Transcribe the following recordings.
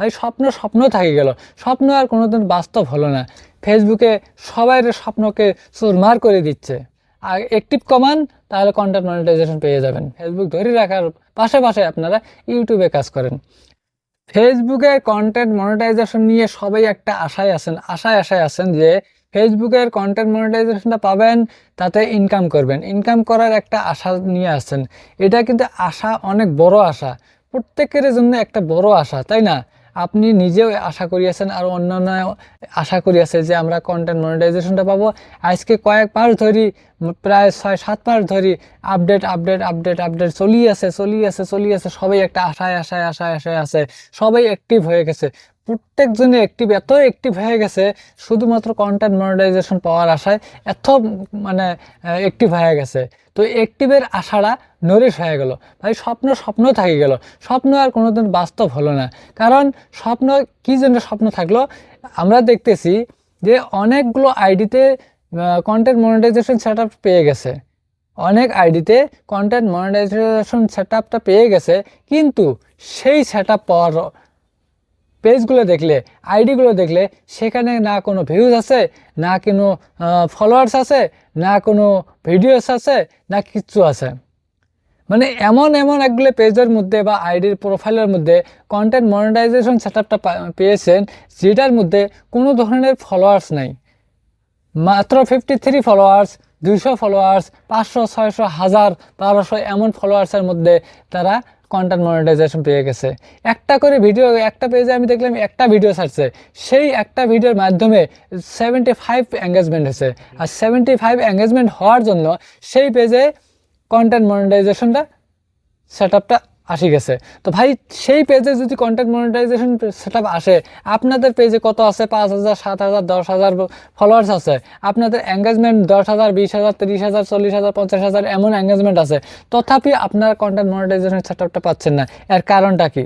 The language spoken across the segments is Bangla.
ভাই, স্বপ্ন স্বপ্ন থাকি গেল। স্বপ্ন আর কোনোদিন বাস্তব হলো না। ফেসবুকে সবাই স্বপ্নকে চুরমার করে দিচ্ছে। আর অ্যাক্টিভ কমান তাহলে কন্টেন্ট মনিটাইজেশন পেয়ে যাবেন। ফেসবুক ধরে রাখার পাশাপাশি আপনারা ইউটিউবে কাজ করেন। ফেসবুকে কন্টেন্ট মনিটাইজেশন নিয়ে সবাই একটা আশায় আছেন, আশায় আশায় আছেন যে ফেসবুকের কন্টেন্ট মনিটাইজেশনটা পাবেন, তাতে ইনকাম করবেন। ইনকাম করার একটা আশা নিয়ে আসছেন এটা কিন্তু আশা, অনেক বড় আশা। প্রত্যেকের জন্য একটা বড় আশা, তাই না? আপনি নিজেও আশা করিয়াছেন আর অন্যান্য আশা করিয়াছে যে আমরা কন্টেন্ট মনিটাইজেশনটা পাবো। আজকে কয়েক মাস ধরি, প্রায় ছয় সাত মাস ধরি আপডেট আপডেট আপডেট আপডেট চলিয়ে আছে চলিয়ে আছে চলিয়ে আছে সবাই একটা আশায় আশায় আশায় আশায় আছে। সবাই অ্যাক্টিভ হয়ে গেছে। প্রত্যেকজনে অ্যাক্টিভ এত অ্যাক্টিভ হয়ে গেছে, শুধুমাত্র কন্টেন্ট মনিটাইজেশন পাওয়ার আশায় এত মানে অ্যাক্টিভ হয়ে গেছে। তো অ্যাক্টিভের আশাটা নরিশ হয়ে গেল। ভাই, স্বপ্ন স্বপ্ন থাকি গেল। স্বপ্ন আর কোনোদিন বাস্তব হলো না। কারণ স্বপ্ন, কী জন্য স্বপ্ন থাকল? আমরা দেখতেছি যে অনেকগুলো আইডিতে কন্টেন্ট মনিটাইজেশন সেট পেয়ে গেছে। অনেক আইডিতে কন্টেন্ট মনিটাইজেশন সেট পেয়ে গেছে। কিন্তু সেই সেট পাওয়ার পেজগুলো দেখলে, আইডিগুলো দেখলে, সেখানে না কোনো ভিউজ আছে, না কোনো ফলোয়ার্স আছে, না কোনো ভিডিওস আছে, না কিচ্ছু আছে। মানে এমন এমন একগুলো পেজের মধ্যে বা আইডির প্রোফাইলের মধ্যে কন্টেন্ট মনিটাইজেশন সেট আপটা পেয়েছেন, যেটার মধ্যে কোনো ধরনের ফলোয়ার্স নাই। মাত্র ফিফটি থ্রি ফলোয়ার্স দুইশো ফলোয়ার্স পাঁচশো, ছয়শো, হাজার, বারোশো এমন ফলোয়ার্সের মধ্যে তারা কন্টেন্ট মনিটাইজেশন পেয়ে গেছে। একটা করে ভিডিও একটা পেজে আমি দেখলাম একটা ভিডিও ছাড়ছে। সেই একটা ভিডিওর মাধ্যমে সেভেন্টি ফাইভ এঙ্গেজমেন্ট হয়েছে। আর সেভেন্টি ফাইভ এঙ্গেজমেন্ট হওয়ার জন্য সেই পেজে কন্টেন্ট মনিটাইজেশনটা সেট আপটা আসি গেছে। তো ভাই, সেই পেজে যদি কন্টেন্ট মনিটাইজেশন সেট আসে, আপনাদের পেজে কত আছে? পাঁচ হাজার, সাত হাজার, দশ হাজার ফলোয়ার্স আছে। আপনাদের এঙ্গেজমেন্ট দশ হাজার, বিশ হাজার, তিরিশ হাজার, চল্লিশ হাজার, পঞ্চাশ হাজার এমন এঙ্গেজমেন্ট আছে। তথাপি আপনার কন্টেন্ট মনিটাইজেশন সেট পাচ্ছেন না। এর কারণটা কি?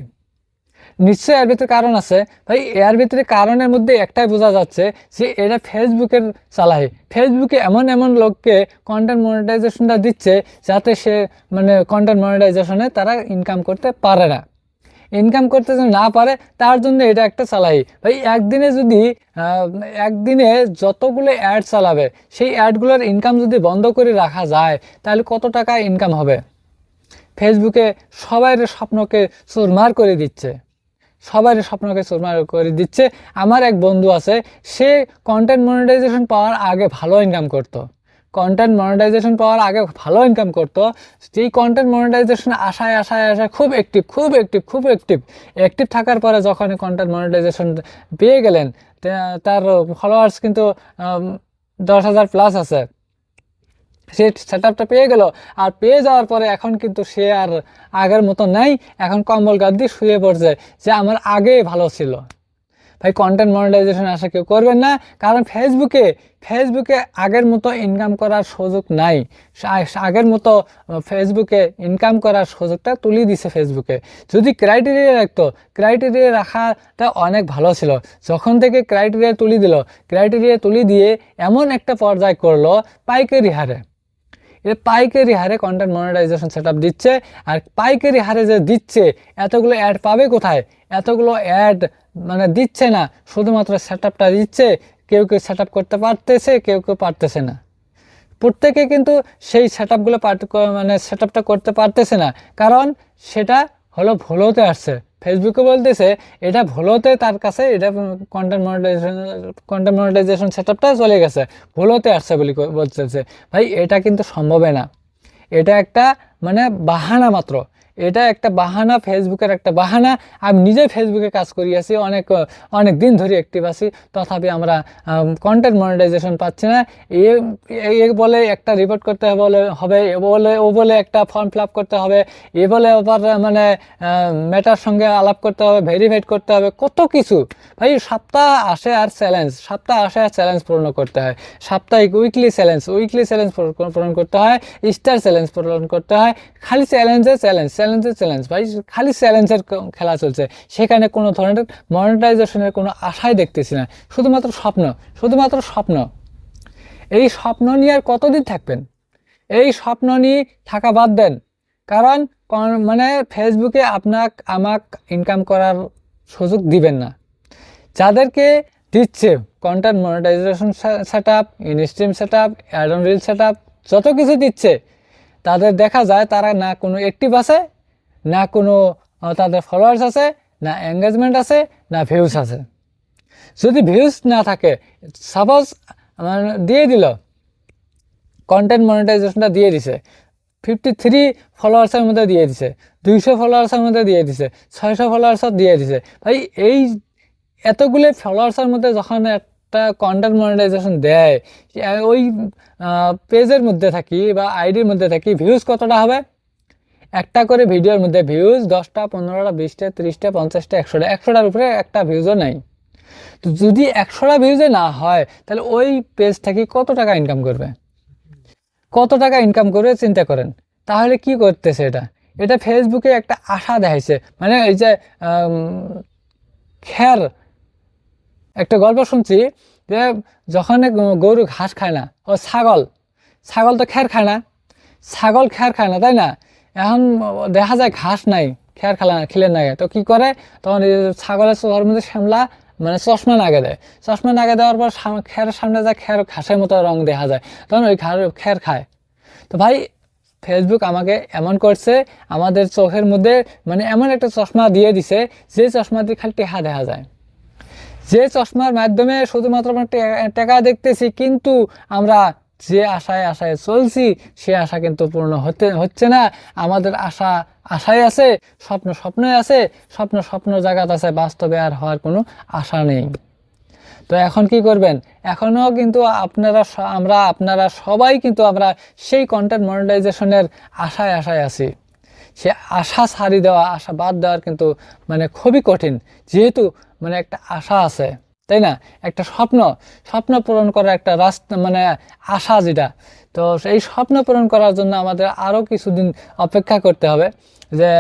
নিশ্চয়ই এর ভিতরে কারণ আছে। ভাই, এর ভিতরে কারণের মধ্যে একটাই বোঝা যাচ্ছে যে এটা ফেসবুকের চালাই ফেসবুকে এমন এমন লোককে কন্টেন্ট মনিটাইজেশনটা দিচ্ছে যাতে সে মানে কন্টেন্ট মনিটাইজেশনে তারা ইনকাম করতে পারে না। ইনকাম করতে না পারে, তার জন্য এটা একটা চালাই ভাই, একদিনে যদি একদিনে যতগুলো অ্যাড চালাবে, সেই অ্যাডগুলোর ইনকাম যদি বন্ধ করে রাখা যায়, তাহলে কত টাকা ইনকাম হবে? ফেসবুকে সবাই স্বপ্নকে চুরমার করে দিচ্ছে। সবার স্বপ্নকে চুরমার করে দিচ্ছে। আমার এক বন্ধু আছে, সে কন্টেন্ট মনিটাইজেশন পাওয়ার আগে ভালো ইনকাম করতো। কন্টেন্ট মনিটাইজেশন পাওয়ার আগে ভালো ইনকাম করতো। যেই কন্টেন্ট মনিটাইজেশন আশায় আশায় আশায় খুব অ্যাক্টিভ খুব অ্যাক্টিভ খুব অ্যাক্টিভ অ্যাক্টিভ থাকার পরে যখন কন্টেন্ট মনিটাইজেশন পেয়ে গেলেন তার ফলোয়ার্স কিন্তু দশ হাজার প্লাস আছে। সে সেট পেয়ে গেল। আর পেয়ে যাওয়ার পরে এখন কিন্তু সে আর আগের মতো নেই, এখন কম্বল গাদ দিয়ে শুয়ে পড়ছে, যে আমার আগে ভালো ছিল। ভাই কন্টেন্ট মনিটাইজেশন আসা কেউ করবেন না, কারণ ফেসবুকে ফেসবুকে আগের মতো ইনকাম করার সুযোগ নাই। আগের মতো ফেসবুকে ইনকাম করার সুযোগটা তুলে দিছে ফেসবুকে যদি ক্রাইটেরিয়া রাখতো ক্রাইটেরিয়া রাখাটা অনেক ভালো ছিল। যখন থেকে ক্রাইটেরিয়া তুলে দিল ক্রাইটেরিয়া তুলে দিয়ে এমন একটা পর্যায় করল পাইকারি হারে। এটা পাইকারি হারে কন্টেন্ট মনিটাইজেশন সেট দিচ্ছে। আর পাইকারি হারে যে দিচ্ছে, এতগুলো অ্যাড পাবে কোথায়? এতগুলো অ্যাড মানে দিচ্ছে না, শুধুমাত্র সেট দিচ্ছে, কেউ কেউ সেট করতে পারতেছে, কেউ কেউ পারতেছে না। প্রত্যেকে কিন্তু সেই সেট আপগুলো মানে সেট করতে পারতেছে না। কারণ সেটা হলো ভুলোতে আসছে। ফেসবুকে বলতেছে, এটা ভুলতে তার কাছে এটা কন্টেন্ট মনিটাইজেশন কন্টেন্ট মনিটাইজেশন সেটআপটা চলে গেছে। ভুলতে আসছে বলে বলতেছে। ভাই, এটা কিন্তু সম্ভবে না। এটা একটা মানে বাহানা মাত্র। এটা একটা বাহানা ফেসবুকের একটা বাহানা। আমি নিজে ফেসবুকে কাজ করি আছি অনেক অনেক দিন ধরে অ্যাক্টিভ আছি। তথাপি আমরা কন্টেন্ট মনিটাইজেশন পাচ্ছি না। এ বলে একটা রিপোর্ট করতে বলে, হবে, এ বলে, ও বলে একটা ফর্ম ফিল করতে হবে। এ বলে আবার মানে মেটার সঙ্গে আলাপ করতে হবে ভেরিফাইড করতে হবে, কত কিছু। ভাই, সপ্তাহ আসে আর চ্যালেঞ্জ সপ্তাহ আসে আর চ্যালেঞ্জ পূরণ করতে হয়। সাপ্তাহিক উইকলি চ্যালেঞ্জ উইকলি চ্যালেঞ্জ পূরণ করতে হয় স্টার চ্যালেঞ্জ পূরণ করতে হয়। খালি চ্যালেঞ্জে চ্যালেঞ্জ চ্যালেঞ্জের চ্যালেঞ্জ ভাই। খালি চ্যালেঞ্জের খেলা চলছে। সেখানে কোনো ধরনের মনিটাইজেশনের কোনো আশাই দেখতেছি না। শুধুমাত্র স্বপ্ন শুধুমাত্র স্বপ্ন। এই স্বপ্ন নিয়ে আর কতদিন থাকবেন? এই স্বপ্ন নিয়ে থাকা বাদ দেন। কারণ মানে ফেসবুকে আপনাক, আমাক ইনকাম করার সুযোগ দিবেন না। যাদেরকে দিচ্ছে content monetization set up in stream set up ad on reel set up যত কিছু দিচ্ছে, তাদের দেখা যায় তারা না কোনো অ্যাক্টিভ আছে না কোনো তাদের ফলোয়ার্স আছে, না এঙ্গেজমেন্ট আছে, না ভিউজ আছে। যদি ভিউজ না থাকে সাপোজ দিয়ে দিল কন্টেন্ট মনিটাইজেশনটা দিয়ে দিছে ফিফটি থ্রি ফলোয়ার্সের মধ্যে দিয়ে দিছে, দুইশো ফলোয়ার্সের মধ্যে দিয়ে দিছে, ছয়শো ফলোয়ার্সও দিয়ে দিছে। ভাই, এই এতগুলো ফলোয়ার্সের মধ্যে যখন একটা কন্টেন্ট মনিটাইজেশন দেয় ওই পেজের মধ্যে থাকি বা আইডির মধ্যে থাকি ভিউজ কতটা হবে? একটা করে ভিডিওর মধ্যে ভিউজ দশটা, পনেরোটা, বিশটা, ত্রিশটা, পঞ্চাশটা, একশোটা, একশোটার উপরে একটা ভিউজও নাই। তো যদি একশোটা ভিউজে না হয়, তাহলে ওই পেজ থেকে কত টাকা ইনকাম করবে? কত টাকা ইনকাম করবে চিন্তা করেন। তাহলে কি করতেছে এটা? এটা ফেসবুকে একটা আশা দেখাইছে। মানে এই যে খ্যার একটা গল্প শুনছি যে যখন গরু ঘাস খায় না, ও ছাগল ছাগল তো খ্যার খায় না। ছাগল খ্যার খায় না, তাই না? এখন দেখা যায় ঘাস নাই, খ্যার খেলা খেলে না তো কি করে? তখন ছাগলের চোখের মধ্যে শ্যামলা মানে চশমা নাগে দেয়। চশমা নাগে দেওয়ার পর খ্যারের সামনে যায়, খ্যার ঘাসের মতো রং দেখা যায়। তখন ওই খ্যার খ্যার খায়। তো ভাই ফেসবুক আমাকে এমন করছে, আমাদের চোখের মধ্যে মানে এমন একটা চশমা দিয়ে দিছে, যে চশমা দিয়ে খালি টেহা দেখা যায়। যে চশমার মাধ্যমে শুধুমাত্র আমরা টাকা দেখতেছি, কিন্তু আমরা যে আশায় আশায় চলছি, সে আশা কিন্তু পূর্ণ হতে, হচ্ছে না। আমাদের আশা আশায় আছে, স্বপ্ন স্বপ্নই আছে, স্বপ্ন স্বপ্ন জায়গাত আছে, বাস্তবে আর হওয়ার কোনো আশা নেই। তো এখন কি করবেন? এখনও কিন্তু আপনারা আমরা, আপনারা সবাই কিন্তু আমরা সেই কন্টেন্ট মনিটাইজেশনের আশায় আশায় আছি। সে আশা ছাড়ি দেওয়া, আশা বাদ দেওয়ার কিন্তু মানে খুবই কঠিন। যেহেতু মানে একটা আশা আছে। তাই না? একটা স্বপ্ন স্বপ্ন পূরণ করার একটা রাস্তা মানে আশা যেটা। তো এই স্বপ্ন পূরণ করার জন্য আমাদের আরও কিছুদিন অপেক্ষা করতে হবে যে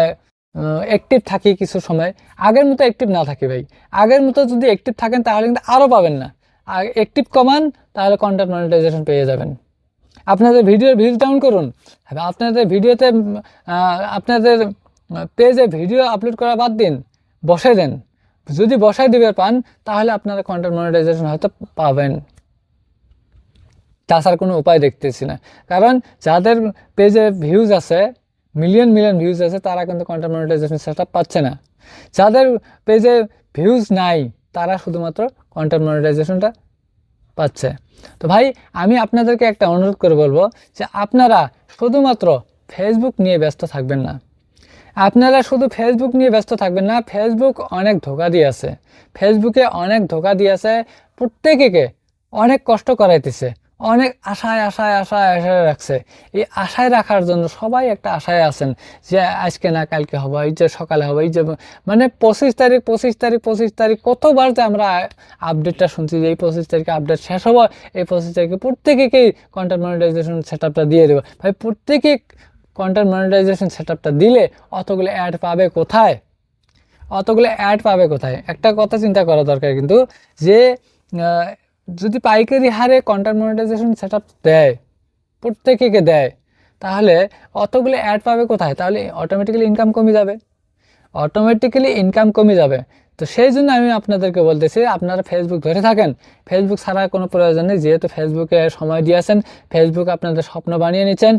অ্যাক্টিভ থাকি কিছু সময়। আগের মতো অ্যাক্টিভ না থাকি ভাই। আগের মতো যদি অ্যাক্টিভ থাকেন, তাহলে কিন্তু আরও পাবেন না। আর অ্যাক্টিভ কমান, তাহলে কন্টেন্ট মনিটাইজেশন পেয়ে যাবেন। আপনাদের ভিডিওর ভিউজ ডাউন করুন। আপনাদের ভিডিওতে আপনাদের পেজে ভিডিও আপলোড করা বাদ দিন। বসে দেন। যদি বসায় দিবে পান, তাহলে আপনারা কন্টেন্ট মনিটাইজেশন হয়তো পাবেন। তাছাড়া কোনো উপায় দেখতেছি না। কারণ যাদের পেজে ভিউজ আছে মিলিয়ন মিলিয়ন ভিউজ আছে, তারা কিন্তু কন্টেন্ট মনিটাইজেশন সেটা পাচ্ছে না। যাদের পেজে ভিউজ নাই, তারা শুধুমাত্র কন্টেন্ট মনিটাইজেশনটা পাচ্ছে। তো ভাই, আমি আপনাদেরকে একটা অনুরোধ করে বলব যে আপনারা শুধুমাত্র ফেসবুক নিয়ে ব্যস্ত থাকবেন না। আপনারা শুধু ফেসবুক নিয়ে ব্যস্ত থাকবেন না ফেসবুক অনেক ধোকা দিয়েছে ফেসবুকে অনেক ধোকা দিয়েছে প্রত্যেকে অনেক কষ্ট করাইতেছে, অনেক আশায় আশায় আশায় আশায় রাখছে। এই আশায় রাখার জন্য সবাই একটা আশায় আছেন যে আজকে না, কালকে হবে, এই যে সকালে হবে, এই যে মানে পঁচিশ তারিখ পঁচিশ তারিখ পঁচিশ তারিখ কতবার যে আমরা আপডেটটা শুনছি যে এই পঁচিশ তারিখে আপডেট শেষ হব, এই পঁচিশ তারিখে প্রত্যেকেকেই কন্টেন্ট মনিটাইজেশন সেট আপটা দিয়ে দেবো। ভাই, প্রত্যেকে কন্টেন্ট মনিটাইজেশন সেট আপটা দিলে অতগুলো অ্যাড পাবে কোথায়? অতগুলো অ্যাড পাবে কোথায়? একটা কথা চিন্তা করা দরকার কিন্তু যে যদি পাইকারি হারে কন্টেন্ট মনিটাইজেশন সেট আপ দেয় প্রত্যেকে দেয়, তাহলে অতগুলো অ্যাড পাবে কোথায়? তাহলে অটোমেটিক্যালি ইনকাম কমে যাবে। অটোমেটিক্যালি ইনকাম কমে যাবে। তো সেই জন্য আমি আপনাদেরকে বলতেছি, আপনারা ফেসবুক ধরে থাকেন। ফেসবুক ছাড়া কোনো প্রয়োজন নেই, যেহেতু ফেসবুকে সময় দিয়েছেন ফেসবুক আপনাদের স্বপ্ন বানিয়ে নিচ্ছেন।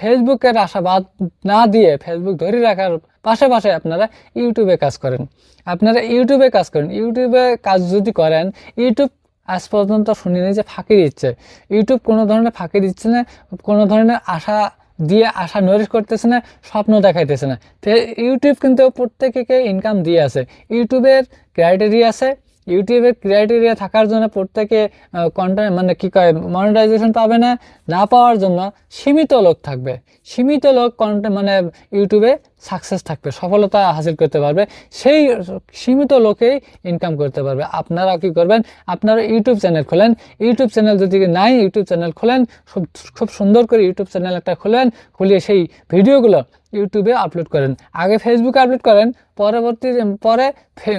ফেসবুকের আশাবাদ না দিয়ে ফেসবুক ধরে রাখার পাশাপাশি আপনারা ইউটিউবে কাজ করেন। আপনারা ইউটিউবে কাজ করেন। ইউটিউবে কাজ যদি করেন ইউটিউব আজ পর্যন্ত শুনিনি যে ফাঁকি দিচ্ছে। ইউটিউব কোনো ধরনের ফাঁকি দিচ্ছে না, কোনো ধরনের আশা দিয়ে আশা নরিশ করতেছে না, স্বপ্ন দেখাইতেছে না। তো ইউটিউব কিন্তু প্রত্যেকে ইনকাম দিয়ে আছে। ইউটিউবের ক্রাইটেরিয়া আছে। ইউটিউবের ক্রাইটেরিয়া থাকার জন্য প্রত্যেকে কন্টেন্ট মানে কী কয় মনিটাইজেশন পাবে না না পাওয়ার জন্য সীমিত লোক থাকবে। সীমিত লোক কন্টেন্ট মানে ইউটিউবে সাকসেস থাকবে, সফলতা হাসিল করতে পারবে, সেই সীমিত লোকেই ইনকাম করতে পারবে। আপনারা কি করবেন? আপনারা ইউটিউব চ্যানেল খোলেন, ইউটিউব চ্যানেল যদি নাই, ইউটিউব চ্যানেল খোলেন, খুব খুব সুন্দর করে ইউটিউব চ্যানেল একটা খোলেন, খুলিয়ে সেই ভিডিওগুলো ইউটিউবে আপলোড করেন। আগে ফেসবুকে আপলোড করেন, পরবর্তী, পরে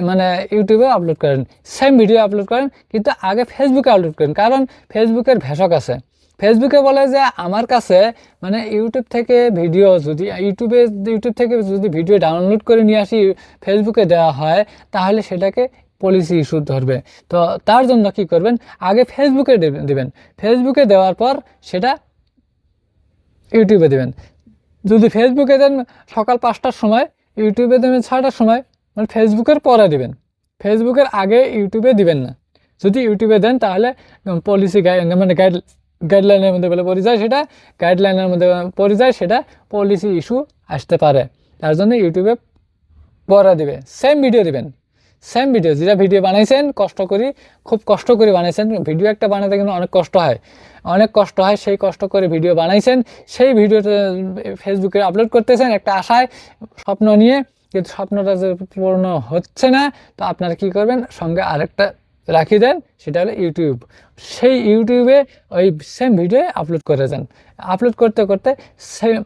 মানে ইউটিউবে আপলোড করেন। সেম ভিডিও আপলোড করেন, কিন্তু আগে ফেসবুকে আপলোড করেন, কারণ ফেসবুকের ভেষক আছে। ফেসবুকে বলে যে আমার কাছে মানে ইউটিউব থেকে ভিডিও যদি, ইউটিউবে, ইউটিউব থেকে যদি ভিডিও ডাউনলোড করে নিয়ে আসি, ফেসবুকে দেওয়া হয়, তাহলে সেটাকে পলিসি ইস্যু ধরবে। তো তার জন্য কি করবেন? আগে ফেসবুকে দেবেন। ফেসবুকে দেওয়ার পর সেটা ইউটিউবে দেবেন। যদি ফেসবুকে দেন, সকাল পাঁচটার সময়, ইউটিউবে দেবেন ছয়টার সময় মানে ফেসবুকের পরে দিবেন। ফেসবুকের আগে ইউটিউবে দিবেন না। যদি ইউটিউবে দেন, তাহলে পলিসি গাইড মানে গাইড গাইডলাইনের মধ্যে বলে পড়ে যায় সেটা গাইডলাইনের মধ্যে পড়ে যায় সেটা পলিসি ইস্যু আসতে পারে। তার জন্য ইউটিউবে পরে দিবে। সেম ভিডিও দিবেন। সেম ভিডিও যেটা ভিডিও বানাইছেন, কষ্ট করি, খুব কষ্ট করে বানাইছেন। ভিডিও একটা বানাতে কিন্তু অনেক কষ্ট হয়। অনেক কষ্ট হয়, সেই কষ্ট করে ভিডিও বানাইছেন। সেই ভিডিওটা ফেসবুকে আপলোড করতেছেন একটা আশায়। স্বপ্ন নিয়ে, কিন্তু স্বপ্নটা যে পূর্ণ হচ্ছে না, তো আপনারা কি করবেন? সঙ্গে আরেকটা রাখি দেন, সেটা হলো ইউটিউব সেই ইউটিউবে ওই সেম ভিডিও আপলোড করে দেন। আপলোড করতে করতে সেম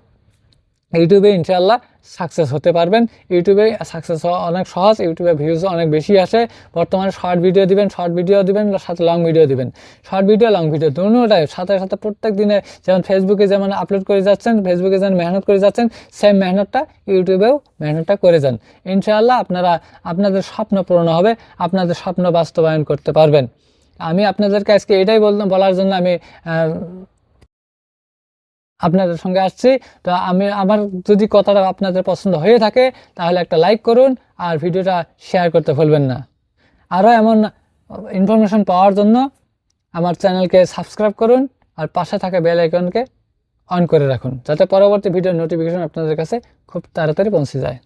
ইউটিউবে ইনশাল্লাহ সাকসেস হতে পারবেন। ইউটিউবে সাকসেস হওয়া অনেক সহজ ইউটিউবে ভিউজ অনেক বেশি আসে। বর্তমানে শর্ট ভিডিও দিবেন শর্ট ভিডিও দিবেন, সাথে লং ভিডিও দিবেন। শর্ট ভিডিও লং ভিডিও দুটোটাই সাথে সাথে প্রত্যেক দিনে যেমন ফেসবুকে যেমন আপলোড করে যাচ্ছেন ফেসবুকে যেমন মেহনত করে যাচ্ছেন সেম মেহনতটা ইউটিউবেও মেহনতটা করে যান। ইনশাআল্লাহ আপনারা, আপনাদের স্বপ্ন পূরণ হবে, আপনাদের স্বপ্ন বাস্তবায়ন করতে পারবেন। আমি আপনাদেরকে আজকে এটাই বললাম, বলার জন্য আমি আপনাদের সঙ্গে আসছি। তো আমি, আমার যদি কথাটা আপনাদের পছন্দ হয়ে থাকে, তাহলে একটা লাইক করুন আর ভিডিওটা শেয়ার করতে ভুলবেন না। আরও এমন ইনফরমেশন পাওয়ার জন্য আমার চ্যানেলকে সাবস্ক্রাইব করুন আর পাশে থাকা বেল আইকনকে অন করে রাখুন, যাতে পরবর্তী ভিডিওর নোটিফিকেশন আপনাদের কাছে খুব তাড়াতাড়ি পৌঁছে যায়।